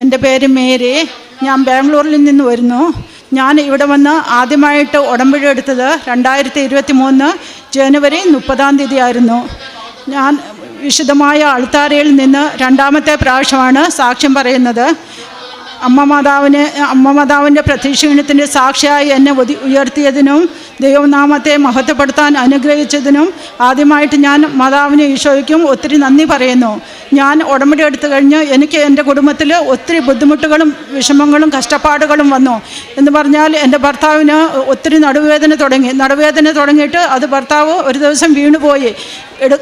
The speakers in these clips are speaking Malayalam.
എന്റെ പേര് മേരി. ഞാൻ ബാംഗ്ലൂരിൽ നിന്ന് വരുന്നു. ഞാൻ ഇവിടെ വന്ന് ആദ്യമായിട്ട് ഉടമ്പടി എടുത്തത് രണ്ടായിരത്തി ഇരുപത്തി മൂന്ന് ജനുവരി മുപ്പതാം തീയതി ആയിരുന്നു ഞാൻ വിശുദ്ധമായ അൾത്താരയിൽ നിന്ന് രണ്ടാമത്തെ പ്രാവശ്യമാണ് സാക്ഷ്യം പറയുന്നത്. അമ്മ മാതാവിന് അമ്മ മാതാവിന്റെ പ്രത്യക്ഷീണത്തിന്റെ സാക്ഷിയായി എന്നെ ഉയർത്തിയതിനും ദൈവനാമത്തെ മഹത്വപ്പെടുത്താൻ അനുഗ്രഹിച്ചതിനും ആദ്യമായിട്ട് ഞാൻ മാതാവിന് ഈശോയ്ക്കും ഒത്തിരി നന്ദി പറയുന്നു. ഞാൻ ഉടമ്പടി എടുത്തു കഴിഞ്ഞ് എനിക്ക് എന്റെ കുടുംബത്തിൽ ഒത്തിരി ബുദ്ധിമുട്ടുകളും വിഷമങ്ങളും കഷ്ടപ്പാടുകളും വന്നു. എന്ന് പറഞ്ഞാൽ എന്റെ ഭർത്താവിന് ഒത്തിരി നടുവേദന തുടങ്ങി. നടുവേദന തുടങ്ങിയിട്ട് അത് ഭർത്താവ് ഒരു ദിവസം വീണുപോയി. എടു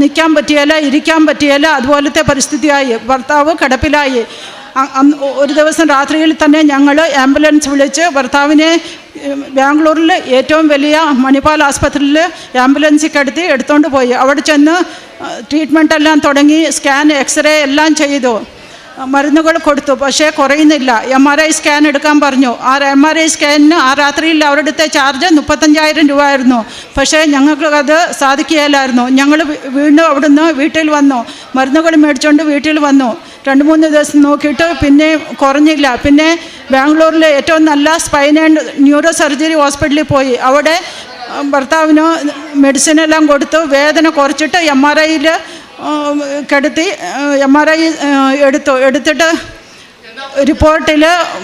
നിൽക്കാൻ പറ്റിയല്ല ഇരിക്കാൻ പറ്റിയല്ല അതുപോലത്തെ പരിസ്ഥിതിയായി. ഭർത്താവ് കിടപ്പിലായി. ഒരു ദിവസം രാത്രിയിൽ തന്നെ ഞങ്ങൾ ആംബുലൻസ് വിളിച്ച് ഭർത്താവിനെ ബാംഗ്ലൂരിൽ ഏറ്റവും വലിയ മണിപ്പാൽ ആസ്പത്രിയിൽ ആംബുലൻസിൽ കിടത്തി എടുത്തുകൊണ്ട് പോയി. അവിടെ ചെന്ന് ട്രീറ്റ്മെന്റ് എല്ലാം തുടങ്ങി സ്കാൻ എക്സ്റേ എല്ലാം ചെയ്തു. മരുന്നുകൾ കൊടുത്തു. പക്ഷേ കുറയുന്നില്ല. എം ആർ ഐ സ്കാൻ എടുക്കാൻ പറഞ്ഞു. ആ എം ആർ ഐ സ്കാനിന് ആ രാത്രിയിൽ അവരുടെ ചാർജ് മുപ്പത്തഞ്ചായിരം രൂപ ആയിരുന്നു പക്ഷേ ഞങ്ങൾക്ക് അത് സാധിക്കുകയില്ലായിരുന്നു. ഞങ്ങൾ വീണ്ടും അവിടുന്ന് വീട്ടിൽ വന്നു. മരുന്നുകൾ മേടിച്ചുകൊണ്ട് വീട്ടിൽ വന്നു. രണ്ട് മൂന്ന് ദിവസം നോക്കിയിട്ട് പിന്നെ കുറഞ്ഞില്ല. പിന്നെ ബാംഗ്ലൂരിലെ ഏറ്റവും നല്ല സ്പൈൻ ആൻഡ് ന്യൂറോ സർജറി ഹോസ്പിറ്റലിൽ പോയി. അവിടെ ഭർത്താവിന് മെഡിസിൻ എല്ലാം കൊടുത്തു. വേദന കുറച്ചിട്ട് എം ആർ ഐയിൽ കിടത്തി എം ആർ ഐ എടുത്തു. എടുത്തിട്ട് റിപ്പോർട്ടിൽ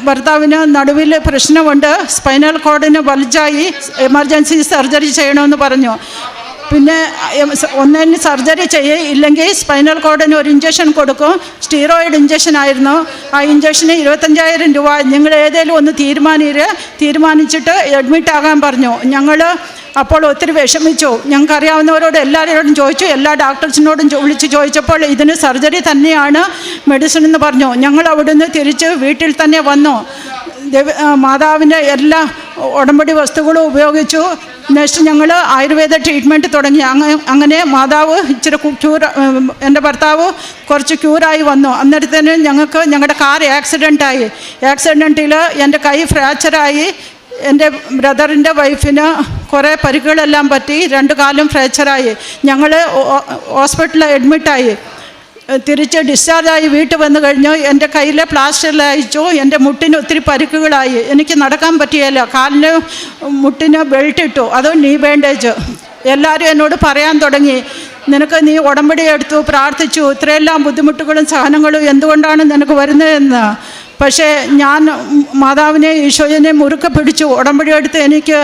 ഭർത്താവിന് നടുവിൽ പ്രശ്നമുണ്ട്. സ്പൈനൽ കോഡിന് വലിച്ചായി എമർജൻസി സർജറി ചെയ്യണമെന്ന് പറഞ്ഞു. പിന്നെ ഒന്നിന് സർജറി ചെയ്യേ ഇല്ലെങ്കിൽ സ്പൈനൽ കോഡിന് ഒരു ഇഞ്ചക്ഷൻ കൊടുക്കും. സ്റ്റീറോയിഡ് ഇഞ്ചക്ഷൻ ആയിരുന്നു. ആ ഇഞ്ചക്ഷന് ഇരുപത്തഞ്ചായിരം രൂപ. നിങ്ങൾ ഏതെങ്കിലും ഒന്ന് തീരുമാനിര് തീരുമാനിച്ചിട്ട് അഡ്മിറ്റ് ആകാൻ പറഞ്ഞു. ഞങ്ങൾ അപ്പോൾ ഒത്തിരി വിഷമിച്ചു. ഞങ്ങൾക്ക് അറിയാവുന്നവരോട് എല്ലാവരോടും ചോദിച്ചു. എല്ലാ ഡോക്ടേഴ്സിനോടും വിളിച്ച് ചോദിച്ചപ്പോൾ ഇതിന് സർജറി തന്നെയാണ് മെഡിസിൻ എന്ന് പറഞ്ഞു. ഞങ്ങൾ അവിടുന്ന് തിരിച്ച് വീട്ടിൽ തന്നെ വന്നു. മാതാവിന്റെ എല്ലാ ഉടമ്പടി വസ്തുക്കളും ഉപയോഗിച്ചു. നെക്സ്റ്റ് ഞങ്ങൾ ആയുർവേദ ട്രീറ്റ്മെന്റ് തുടങ്ങി. അങ്ങനെ മാതാവ് ഇച്ചിരി ക്യൂർ എന്റെ ഭർത്താവ് കുറച്ച് ക്യൂറായി വന്നു. അന്നേരത്തേന് ഞങ്ങൾക്ക് ഞങ്ങളുടെ കാർ ആക്സിഡന്റായി ആക്സിഡന്റിൽ എന്റെ കൈ ഫ്രാക്ചറായി എന്റെ ബ്രദറിന്റെ വൈഫിന് കുറേ പരിക്കുകളെല്ലാം പറ്റി. രണ്ട് കാലും ഫ്രാക്ചറായി ഞങ്ങൾ ഹോസ്പിറ്റലിൽ അഡ്മിറ്റായി തിരിച്ച് ഡിസ്ചാർജായി വീട്ടിൽ വന്നു കഴിഞ്ഞു. എന്റെ കയ്യിലെ പ്ലാസ്റ്ററിൽ അയച്ചു എന്റെ മുട്ടിന് ഒത്തിരി പരിക്കുകളായി. എനിക്ക് നടക്കാൻ പറ്റിയല്ല. കാലിന് മുട്ടിന് ബെൽറ്റ് ഇട്ടു. അതോ നീ ബാൻഡേജ് എല്ലാവരും എന്നോട് പറയാൻ തുടങ്ങി. നിനക്ക് നീ ഉടമ്പടി എടുത്തു പ്രാർത്ഥിച്ചു. ഇത്രയെല്ലാം ബുദ്ധിമുട്ടുകളും സഹനങ്ങളും എന്തുകൊണ്ടാണ് നിനക്ക് വരുന്നതെന്ന്? പക്ഷേ ഞാൻ മാതാവിനെ ഈശോയെ മുറുക്കെ പിടിച്ചു. ഉടമ്പടി എടുത്ത് എനിക്ക്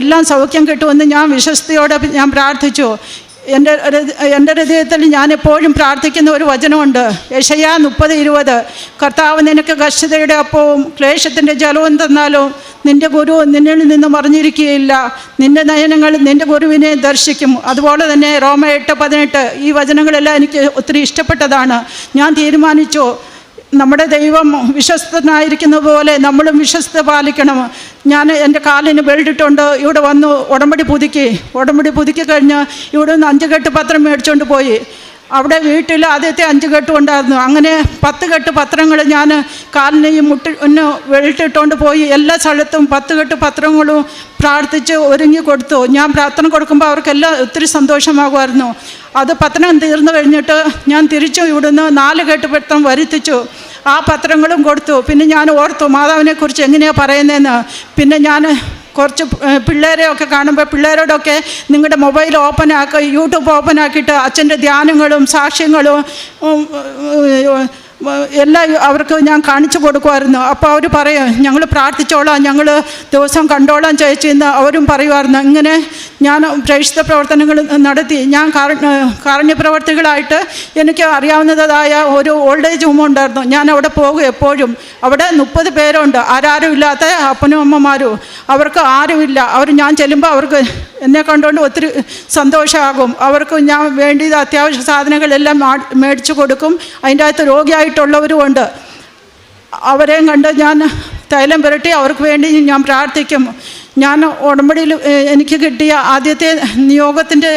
എല്ലാം സൗഖ്യം കിട്ടുമെന്ന് ഞാൻ വിശ്വസ്തയോടെ ഞാൻ പ്രാർത്ഥിച്ചു. എന്റെ എന്റെ ഹൃദയത്തിൽ ഞാൻ എപ്പോഴും പ്രാർത്ഥിക്കുന്ന ഒരു വചനമുണ്ട്. യഷയാ മുപ്പത് ഇരുപത്. കർത്താവ് നിനക്ക് കഷ്ടതയുടെ അപ്പവും ക്ലേശത്തിന്റെ ജലവും തന്നാലും നിന്റെ ഗുരു നിന്നിൽ നിന്ന് മറിഞ്ഞിരിക്കുകയില്ല നിന്റെ നയനങ്ങൾ നിന്റെ ഗുരുവിനെ ദർശിക്കും. അതുപോലെ തന്നെ റോമ എട്ട് പതിനെട്ട്. ഈ വചനങ്ങളെല്ലാം എനിക്ക് ഒത്തിരി ഇഷ്ടപ്പെട്ടതാണ്. ഞാൻ തീരുമാനിച്ചു നമ്മുടെ ദൈവം വിശ്വസ്തനായിരിക്കുന്ന പോലെ നമ്മളും വിശ്വസ്ത പാലിക്കണം. ഞാൻ എന്റെ കാലിന് വെൽഡിട്ടുണ്ട് ഇവിടെ വന്നു ഉടമ്പടി പുതുക്കി. ഉടമ്പടി പുതുക്കി കഴിഞ്ഞ് ഇവിടെ നിന്ന് അഞ്ച് കെട്ട് പത്രം മേടിച്ചുകൊണ്ട് പോയി. അവിടെ വീട്ടിൽ ആദ്യത്തെ അഞ്ച് കെട്ടും ഉണ്ടായിരുന്നു. അങ്ങനെ പത്ത് കെട്ട് പത്രങ്ങൾ ഞാൻ കാലിന് ഈ മുട്ടി ഒന്ന് വെളിട്ടിട്ടുകൊണ്ട് പോയി. എല്ലാ സ്ഥലത്തും പത്ത് കെട്ട് പത്രങ്ങളും പ്രാർത്ഥിച്ച് ഒരുങ്ങി കൊടുത്തു. ഞാൻ പ്രാർത്ഥന കൊടുക്കുമ്പോൾ അവർക്കെല്ലാം ഒത്തിരി സന്തോഷമാകുമായിരുന്നു. അത് പത്രം തീർന്നു കഴിഞ്ഞിട്ട് ഞാൻ തിരിച്ചു ഇവിടുന്ന് നാല് കെട്ട് പത്രം വരുത്തിച്ചു. ആ പത്രങ്ങളും കൊടുത്തു. പിന്നെ ഞാൻ ഓർത്തു മാതാവിനെക്കുറിച്ച് എങ്ങനെയാണ് പറയുന്നതെന്ന് പിന്നെ ഞാൻ കുറച്ച് പിള്ളേരെയൊക്കെ കാണുമ്പോൾ പിള്ളേരോടൊക്കെ നിങ്ങളുടെ മൊബൈൽ ഓപ്പൺ ആക്കുക യൂട്യൂബ് ഓപ്പൺ ആക്കിയിട്ട് അച്ഛന്റെ ധ്യാനങ്ങളും സാക്ഷ്യങ്ങളും എല്ലാം അവർക്ക് ഞാൻ കാണിച്ചു കൊടുക്കുമായിരുന്നു. അപ്പോൾ അവർ പറയും ഞങ്ങൾ പ്രാർത്ഥിച്ചോളാം ഞങ്ങൾ ദിവസം കണ്ടോളാം ചേച്ചി എന്ന് അവരും പറയുമായിരുന്നു. ഇങ്ങനെ ഞാൻ പ്രേക്ഷിത പ്രവർത്തനങ്ങൾ നടത്തി. ഞാൻ കാരുണ്യപ്രവർത്തികളായിട്ട് കാരുണ്യ പ്രവർത്തികളായിട്ട് എനിക്ക് അറിയാവുന്നതായ ഒരു ഓൾഡ് ഏജ് ഹോം ഉണ്ടായിരുന്നു. ഞാൻ അവിടെ പോകും എപ്പോഴും. അവിടെ മുപ്പത് പേരുണ്ട്. ആരാരും ഇല്ലാത്ത അപ്പനും അമ്മമാരും. അവർക്ക് ആരുമില്ല. അവർ ഞാൻ ചെല്ലുമ്പോൾ അവർക്ക് എന്നെ കണ്ടുകൊണ്ട് ഒത്തിരി സന്തോഷമാകും അവർക്ക് ഞാൻ വേണ്ടിയത് അത്യാവശ്യ സാധനങ്ങളെല്ലാം മേടിച്ചു കൊടുക്കും. അതിന്റെ അകത്ത് രോഗിയായിട്ടുള്ളവരും ഉണ്ട്. അവരെയും കണ്ട് ഞാൻ തൈലം പുരട്ടി അവർക്ക് വേണ്ടി ഞാൻ പ്രാർത്ഥിക്കും. ഞാൻ ഉടമ്പടിയിൽ എനിക്ക് കിട്ടിയ ആദ്യത്തെ നിയോഗത്തിന്റെ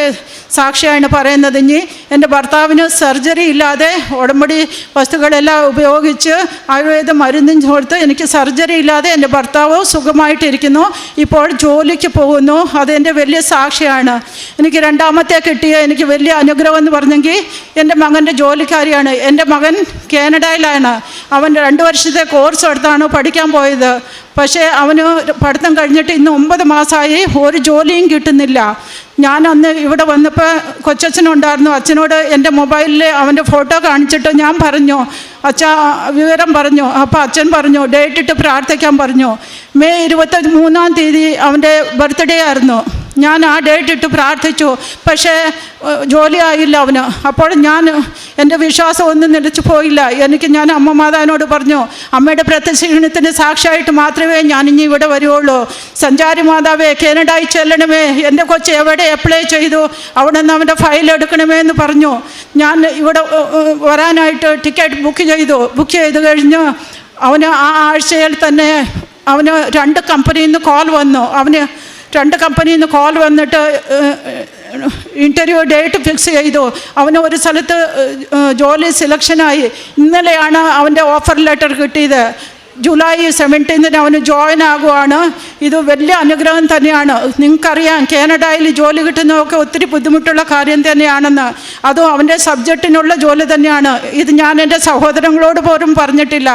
സാക്ഷിയാണ് പറയുന്നത് ഇനി എന്റെ ഭർത്താവിന് സർജറി ഇല്ലാതെ ഉടമ്പടി വസ്തുക്കളെല്ലാം ഉപയോഗിച്ച് ആയുർവേദ മരുന്നും കൊടുത്ത് എനിക്ക് സർജറി ഇല്ലാതെ എന്റെ ഭർത്താവ് സുഖമായിട്ടിരിക്കുന്നു. ഇപ്പോൾ ജോലിക്ക് പോകുന്നു. അതെന്റെ വലിയ സാക്ഷിയാണ്. എനിക്ക് രണ്ടാമത്തെ കിട്ടിയ എനിക്ക് വലിയ അനുഗ്രഹം എന്ന് പറഞ്ഞെങ്കിൽ എന്റെ മകന്റെ ജോലിക്കാരിയാണ്. എന്റെ മകൻ കാനഡയിലാണ്. അവൻ രണ്ട് വർഷത്തെ കോഴ്സ് എടുത്താണ് പഠിക്കാൻ പോയത്. പക്ഷേ അവന് പഠിത്തം കഴിഞ്ഞിട്ട് ഇന്ന് ഒമ്പത് മാസമായി ഒരു ജോലിയും കിട്ടുന്നില്ല. ഞാൻ അന്ന് ഇവിടെ വന്നപ്പോൾ കൊച്ചച്ഛനുണ്ടായിരുന്നു. അച്ഛനോട് എന്റെ മൊബൈലിൽ അവന്റെ ഫോട്ടോ കാണിച്ചിട്ട് ഞാൻ പറഞ്ഞു അച്ഛ വിവരം പറഞ്ഞു. അപ്പോൾ അച്ഛൻ പറഞ്ഞു ഡേറ്റ് ഇട്ട് പ്രാർത്ഥിക്കാൻ പറഞ്ഞു. മെയ് ഇരുപത്തി മൂന്നാം തീയതി അവന്റെ ബർത്ത്ഡേ ആയിരുന്നു. ഞാൻ ആ ഡേറ്റ് ഇട്ട് പ്രാർത്ഥിച്ചു. പക്ഷേ ജോലിയായില്ല അവന്. അപ്പോൾ ഞാൻ എന്റെ വിശ്വാസം ഒന്നും നിലച്ചു പോയില്ല. എനിക്ക് ഞാൻ അമ്മ മാതാവിനോട് പറഞ്ഞു അമ്മയുടെ പ്രത്യക്ഷീണത്തിന് സാക്ഷിയായിട്ട് മാത്രമേ ഞാൻ ഇനി ഇവിടെ വരുവുള്ളൂ സഞ്ചാരി മാതാവേ കാനഡായി ചെല്ലണമേ. എന്റെ കൊച്ച് എവിടെ അപ്ലൈ ചെയ്തു? അവിടെ നിന്ന് അവന്റെ ഫയൽ എടുക്കണമേ എന്ന് പറഞ്ഞു. ഞാൻ ഇവിടെ വരാനായിട്ട് ടിക്കറ്റ് ബുക്ക് ചെയ്തു. ബുക്ക് ചെയ്ത് കഴിഞ്ഞ് അവന് ആ ആഴ്ചയിൽ തന്നെ അവന് രണ്ട് കമ്പനിയിൽ നിന്ന് കോൾ വന്നു. അവന് രണ്ട് കമ്പനിയിൽ നിന്ന് കോൾ വന്നിട്ട് ഇന്റർവ്യൂ ഡേറ്റ് ഫിക്സ് ചെയ്തു. അവന് ഒരു സ്ഥലത്ത് ജോലി സെലക്ഷനായി ഇന്നലെയാണ് അവന്റെ ഓഫർ ലെറ്റർ കിട്ടിയത്. ജൂലൈ സെവന്റീൻതിന് അവന് ജോയിൻ ആകുവാണ്. ഇത് വലിയ അനുഗ്രഹം തന്നെയാണ്. നിങ്ങൾക്കറിയാം കാനഡയിൽ ജോലി കിട്ടുന്നതൊക്കെ ഒത്തിരി ബുദ്ധിമുട്ടുള്ള കാര്യം തന്നെയാണെന്ന്. അതും അവന്റെ സബ്ജക്റ്റിനുള്ള ജോലി തന്നെയാണ്. ഇത് ഞാൻ എന്റെ സഹോദരങ്ങളോട് പോലും പറഞ്ഞിട്ടില്ല.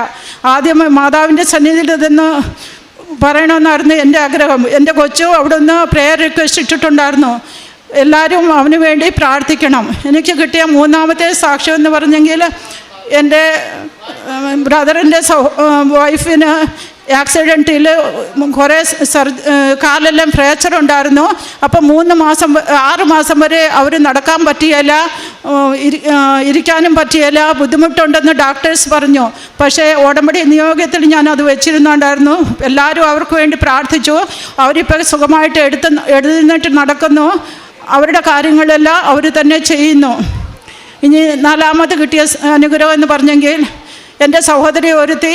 ആദ്യം മാതാവിന്റെ സന്നിധിയിൽ ഇതെന്ന് പറയണമെന്നായിരുന്നു എന്റെ ആഗ്രഹം. എന്റെ കൊച്ചു അവിടെ നിന്ന് പ്രെയർ റിക്വസ്റ്റ് ഇട്ടിട്ടുണ്ടായിരുന്നു. എല്ലാവരും അവന് വേണ്ടി പ്രാർത്ഥിക്കണം. എനിക്ക് കിട്ടിയ മൂന്നാമത്തെ സാക്ഷ്യം എന്ന് പറഞ്ഞെങ്കിൽ എന്റെ ബ്രദറിന്റെ വൈഫിന് ആക്സിഡന്റിൽ കുറേ സർ കാലെല്ലാം ഫ്രാക്ചർ ഉണ്ടായിരുന്നു. അപ്പം മൂന്ന് മാസം ആറ് മാസം വരെ അവർ നടക്കാൻ പറ്റിയല്ല ഇരിക്കാനും പറ്റിയല്ല ബുദ്ധിമുട്ടുണ്ടെന്ന് ഡോക്ടേഴ്സ് പറഞ്ഞു. പക്ഷേ ഉടമ്പടി നിയോഗത്തിൽ ഞാൻ അത് വെച്ചിരുന്നുണ്ടായിരുന്നു. എല്ലാവരും അവർക്ക് വേണ്ടി പ്രാർത്ഥിച്ചു. അവരിപ്പോൾ സുഖമായിട്ട് എടുത്ത് എഴുന്നേറ്റ് നടക്കുന്നു. അവരുടെ കാര്യങ്ങളെല്ലാം അവർ തന്നെ ചെയ്യുന്നു. ഇനി നാലാമത് കിട്ടിയ അനുഗ്രഹം എന്ന് പറഞ്ഞെങ്കിൽ എന്റെ സഹോദരി ഒരുത്തി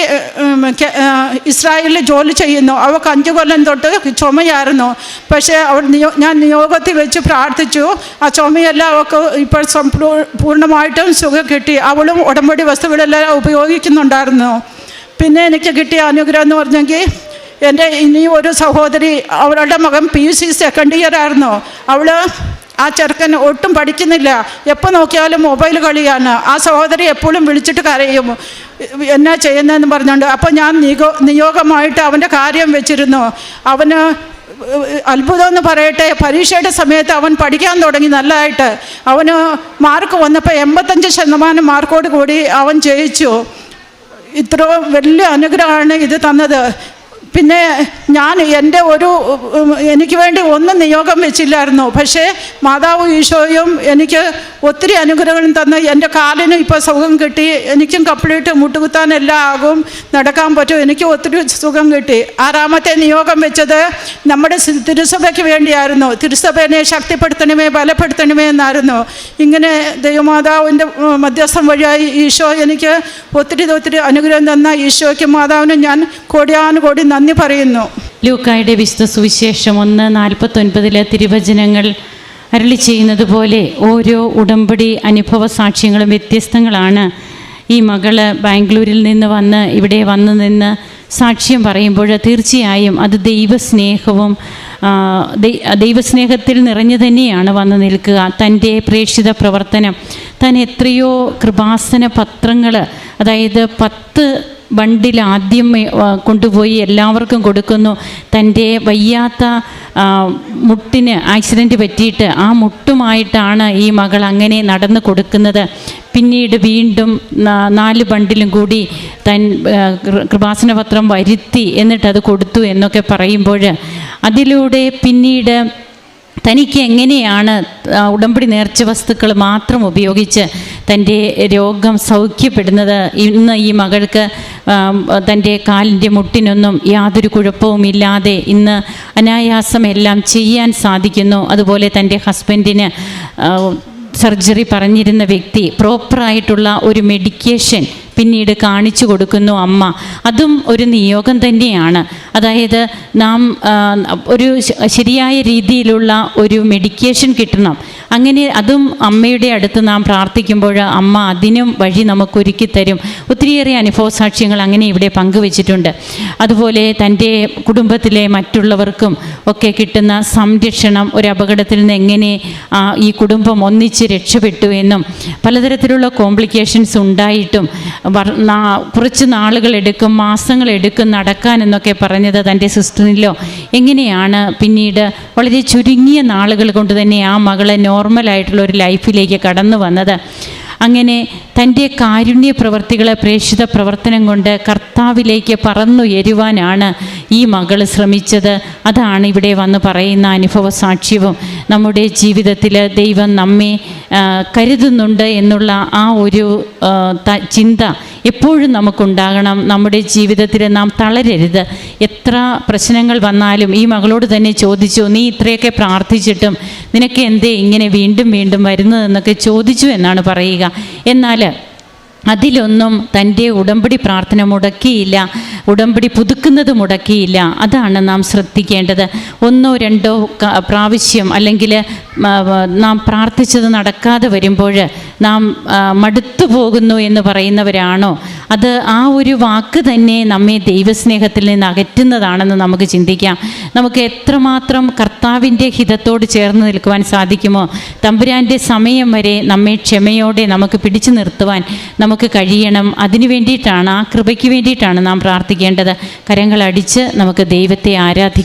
ഇസ്രായേലിൽ ജോലി ചെയ്യുന്നു. അവൾക്ക് അഞ്ച് കൊല്ലം തൊട്ട് ചുമയായിരുന്നു. പക്ഷേ അവൾ നിയോ ഞാൻ നിയോഗത്തിൽ വെച്ച് പ്രാർത്ഥിച്ചു. ആ ചുമയെല്ലാം അവൾക്ക് ഇപ്പോൾ പൂർണമായിട്ടും സുഖം കിട്ടി. അവളും ഉടമ്പടി വസ്തുക്കളെല്ലാം ഉപയോഗിക്കുന്നുണ്ടായിരുന്നു. പിന്നെ എനിക്ക് കിട്ടിയ അനുഗ്രഹം എന്ന് പറഞ്ഞെങ്കിൽ എന്റെ ഇനി ഒരു സഹോദരി അവളുടെ മകൻ പി സി സെക്കൻഡ് ഇയർ ആയിരുന്നു. അവൾ ആ ചെറുക്കൻ ഒട്ടും പഠിക്കുന്നില്ല. എപ്പോൾ നോക്കിയാലും മൊബൈൽ കളിയാണ്. ആ സഹോദരി എപ്പോഴും വിളിച്ചിട്ട് കരയും. എന്നാ ചെയ്യുന്നതെന്ന് പറഞ്ഞുകൊണ്ട് അപ്പോൾ ഞാൻ നിയോ നിയോഗമായിട്ട് അവന്റെ കാര്യം വെച്ചിരുന്നു. അവന് അത്ഭുതം എന്ന് പറയട്ടെ പരീക്ഷയുടെ സമയത്ത് അവൻ പഠിക്കാൻ തുടങ്ങി നല്ലതായിട്ട്. അവന് മാർക്ക് വന്നപ്പോൾ എൺപത്തഞ്ച് ശതമാനം മാർക്കോട് കൂടി അവൻ ജയിച്ചു. ഇത്ര വലിയ അനുഗ്രഹമാണ് ഇത് തന്നത്. പിന്നെ ഞാൻ എന്റെ ഒരു എനിക്ക് വേണ്ടി ഒന്നും നിയോഗം വെച്ചില്ലായിരുന്നു. പക്ഷേ മാതാവ് ഈശോയും എനിക്ക് ഒത്തിരി അനുഗ്രഹങ്ങളും തന്ന് എന്റെ കാലിന് ഇപ്പോൾ സുഖം കിട്ടി. എനിക്കും കംപ്ലീറ്റ് മുട്ടുകുത്താൻ എല്ലാം ആകും. നടക്കാൻ പറ്റും. എനിക്ക് ഒത്തിരി സുഖം കിട്ടി. ആറാമത്തെ നിയോഗം വെച്ചത് നമ്മുടെ തിരുസഭയ്ക്ക് വേണ്ടിയായിരുന്നു. തിരുസഭയെ ശക്തിപ്പെടുത്തണമേ ബലപ്പെടുത്തണമേ എന്നായിരുന്നു. ഇങ്ങനെ ദൈവമാതാവിന്റെ മധ്യസ്ഥം വഴിയായി ഈശോ എനിക്ക് ഒത്തിരി ഒത്തിരി അനുഗ്രഹം തന്ന ഈശോയ്ക്കും മാതാവിനും ഞാൻ കോടിയാനുകോടി നന്ദി പറയുന്നു. ലൂക്കായുടെ വിശുദ്ധ സുവിശേഷം ഒന്ന് നാൽപ്പത്തൊൻപതിലെ തിരുവചനങ്ങൾ അരളി ചെയ്യുന്നത് പോലെ ഓരോ ഉടമ്പടി അനുഭവ സാക്ഷ്യങ്ങളും വ്യത്യസ്തങ്ങളാണ്. ഈ മകൾ ബാംഗ്ലൂരിൽ നിന്ന് വന്ന് ഇവിടെ വന്നു നിന്ന് സാക്ഷ്യം പറയുമ്പോൾ തീർച്ചയായും അത് ദൈവസ്നേഹവും ദൈവസ്നേഹത്തിൽ നിറഞ്ഞു തന്നെയാണ് വന്ന് നിൽക്കുക. തന്റെ പ്രേക്ഷിത പ്രവർത്തനം താൻ എത്രയോ കൃപാസന പത്രങ്ങൾ അതായത് പത്ത് ബണ്ടിൽ ആദ്യം കൊണ്ടുപോയി എല്ലാവർക്കും കൊടുക്കുന്നു. തന്റെ വയ്യാത്ത മുട്ടിന് ആക്സിഡന്റ് പറ്റിയിട്ട് ആ മുട്ടുമായിട്ടാണ് ഈ മകൾ അങ്ങനെ നടന്നു കൊടുക്കുന്നത്. പിന്നീട് വീണ്ടും നാല് ബണ്ടിലും കൂടി തൻ കൃപാസനപത്രം വരുത്തി എന്നിട്ട് അത് കൊടുത്തു എന്നൊക്കെ പറയുമ്പോൾ അതിലൂടെ പിന്നീട് തനിക്ക് എങ്ങനെയാണ് ഉടമ്പടി നേർച്ച വസ്തുക്കൾ മാത്രം ഉപയോഗിച്ച് തന്റെ രോഗം സൗഖ്യപ്പെടുന്നത് ഇന്ന് ഈ മകൾക്ക് തന്റെ കാലിന്റെ മുട്ടിനൊന്നും യാതൊരു കുഴപ്പവുമില്ലാതെ ഇന്ന് അനായാസം എല്ലാം ചെയ്യാൻ സാധിക്കുന്നു. അതുപോലെ തന്റെ ഹസ്ബൻഡിന് സർജറി പറഞ്ഞിരുന്ന വ്യക്തി പ്രോപ്പറായിട്ടുള്ള ഒരു മെഡിക്കേഷൻ പിന്നീട് കാണിച്ചു കൊടുക്കുന്നു അമ്മ. അതും ഒരു നിയോഗം തന്നെയാണ്. അതായത് നാം ഒരു ശരിയായ രീതിയിലുള്ള ഒരു മെഡിക്കേഷൻ കിട്ടണം. അങ്ങനെ അതും അമ്മയുടെ അടുത്ത് നാം പ്രാർത്ഥിക്കുമ്പോൾ അമ്മ അതിനും വഴി നമുക്കൊരുക്കി തരും. ഒത്തിരിയേറെ അനുഭവ സാക്ഷ്യങ്ങൾ അങ്ങനെ ഇവിടെ പങ്കുവച്ചിട്ടുണ്ട്. അതുപോലെ തന്റെ കുടുംബത്തിലെ മറ്റുള്ളവർക്കും ഒക്കെ കിട്ടുന്ന സംരക്ഷണം ഒരു അപകടത്തിൽ നിന്ന് എങ്ങനെ ഈ കുടുംബം ഒന്നിച്ച് രക്ഷപ്പെട്ടു എന്നും പലതരത്തിലുള്ള കോംപ്ലിക്കേഷൻസ് ഉണ്ടായിട്ടും കുറച്ച് നാളുകൾ എടുക്കും മാസങ്ങൾ എടുക്കും നടക്കാൻ എന്നൊക്കെ പറഞ്ഞത് തന്റെ സിസ്റ്ററിലോ എങ്ങനെയാണ് പിന്നീട് വളരെ ചുരുങ്ങിയ നാളുകൾ കൊണ്ട് തന്നെ ആ മകളെ നോർമലായിട്ടുള്ള ഒരു ലൈഫിലേക്ക് കടന്നു വന്നത്. അങ്ങനെ തന്റെ കാരുണ്യ പ്രവർത്തികളെ പ്രേക്ഷിത പ്രവർത്തനം കൊണ്ട് കർത്താവിലേക്ക് പറന്നുയരുവാനാണ് ഈ മകൾ ശ്രമിച്ചത്. അതാണ് ഇവിടെ വന്ന് പറയുന്ന അനുഭവ സാക്ഷ്യവും. നമ്മുടെ ജീവിതത്തിൽ ദൈവം നമ്മെ കരുതുന്നുണ്ട് എന്നുള്ള ആ ഒരു ചിന്ത എപ്പോഴും നമുക്കുണ്ടാകണം. നമ്മുടെ ജീവിതത്തിൽ നാം തളരരുത്. എത്ര പ്രശ്നങ്ങൾ വന്നാലും ഈ മകളോട് തന്നെ ചോദിച്ചു നീ ഇത്രയൊക്കെ പ്രാർത്ഥിച്ചിട്ടും നിനക്ക് എന്തേ ഇങ്ങനെ വീണ്ടും വീണ്ടും വരുന്നതെന്നൊക്കെ ചോദിച്ചു എന്നാണ് പറയുക. എന്നാൽ അതിലൊന്നും തന്റെ ഉടമ്പടി പ്രാർത്ഥന മുടക്കിയില്ല. ഉടമ്പടി പുതുക്കുന്നത് മുടക്കിയില്ല. അതാണ് നാം ശ്രദ്ധിക്കേണ്ടത്. ഒന്നോ രണ്ടോ പ്രാവശ്യം അല്ലെങ്കിൽ നാം പ്രാർത്ഥിച്ചത് നടക്കാതെ വരുമ്പോൾ നാം മടുത്തു പോകുന്നു എന്ന് പറയുന്നവരാണോ? അത് ആ ഒരു വാക്ക് തന്നെ നമ്മെ ദൈവസ്നേഹത്തിൽ നിന്ന് അകറ്റുന്നതാണെന്ന് നമുക്ക് ചിന്തിക്കാം. നമുക്ക് എത്രമാത്രം കർത്താവിന്റെ ഹിതത്തോട് ചേർന്ന് നിൽക്കുവാൻ സാധിക്കുമോ? തമ്പുരാന്റെ സമയം വരെ നമ്മെ ക്ഷമയോടെ നമുക്ക് പിടിച്ചു നിർത്തുവാൻ നമുക്ക് കഴിയണം. അതിനു വേണ്ടിയിട്ടാണ് ആ കൃപയ്ക്ക് വേണ്ടിയിട്ടാണ് നാം പ്രാർത്ഥിക്കേണ്ടത്. കരങ്ങളടിച്ച് നമുക്ക് ദൈവത്തെ ആരാധിക്കാം.